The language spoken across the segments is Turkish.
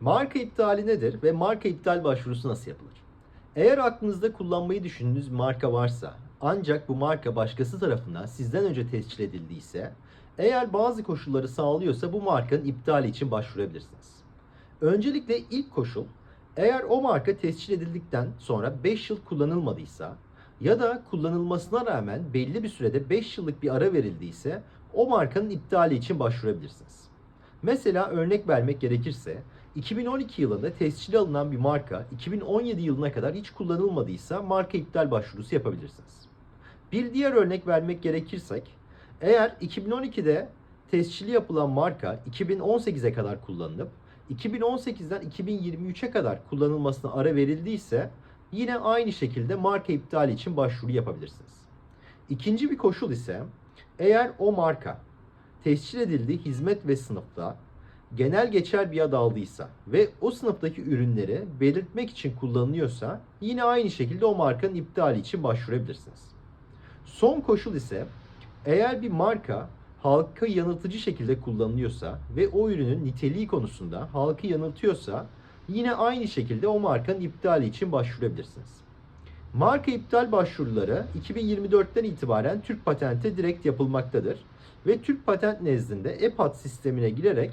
Marka iptali nedir ve marka iptal başvurusu nasıl yapılır? Eğer aklınızda kullanmayı düşündüğünüz marka varsa ancak bu marka başkası tarafından sizden önce tescil edildiyse eğer bazı koşulları sağlıyorsa bu markanın iptali için başvurabilirsiniz. Öncelikle ilk koşul eğer o marka tescil edildikten sonra 5 yıl kullanılmadıysa ya da kullanılmasına rağmen belli bir sürede 5 yıllık bir ara verildiyse o markanın iptali için başvurabilirsiniz. Mesela örnek vermek gerekirse 2012 yılında tescil alınan bir marka 2017 yılına kadar hiç kullanılmadıysa marka iptal başvurusu yapabilirsiniz. Bir diğer örnek vermek gerekirsek eğer 2012'de tescili yapılan marka 2018'e kadar kullanılıp 2018'den 2023'e kadar kullanılmasına ara verildiyse yine aynı şekilde marka iptali için başvuru yapabilirsiniz. İkinci bir koşul ise eğer o marka tescil edildiği hizmet ve sınıfta genel geçer bir ad aldıysa ve o sınıftaki ürünleri belirtmek için kullanılıyorsa yine aynı şekilde o markanın iptali için başvurabilirsiniz. Son koşul ise eğer bir marka halka yanıltıcı şekilde kullanılıyorsa ve o ürünün niteliği konusunda halkı yanıltıyorsa yine aynı şekilde o markanın iptali için başvurabilirsiniz. Marka iptal başvuruları 2024'ten itibaren Türk Patent'e direkt yapılmaktadır ve Türk Patent nezdinde EPAT sistemine girerek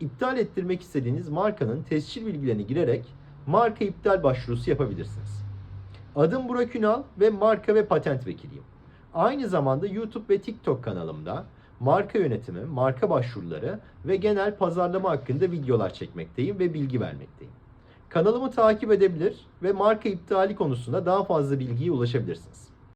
iptal ettirmek istediğiniz markanın tescil bilgilerini girerek marka iptal başvurusu yapabilirsiniz. Adım Burak Ünal ve marka ve patent vekiliyim. Aynı zamanda YouTube ve TikTok kanalımda marka yönetimi, marka başvuruları ve genel pazarlama hakkında videolar çekmekteyim ve bilgi vermekteyim. Kanalımı takip edebilir ve marka iptali konusunda daha fazla bilgiye ulaşabilirsiniz.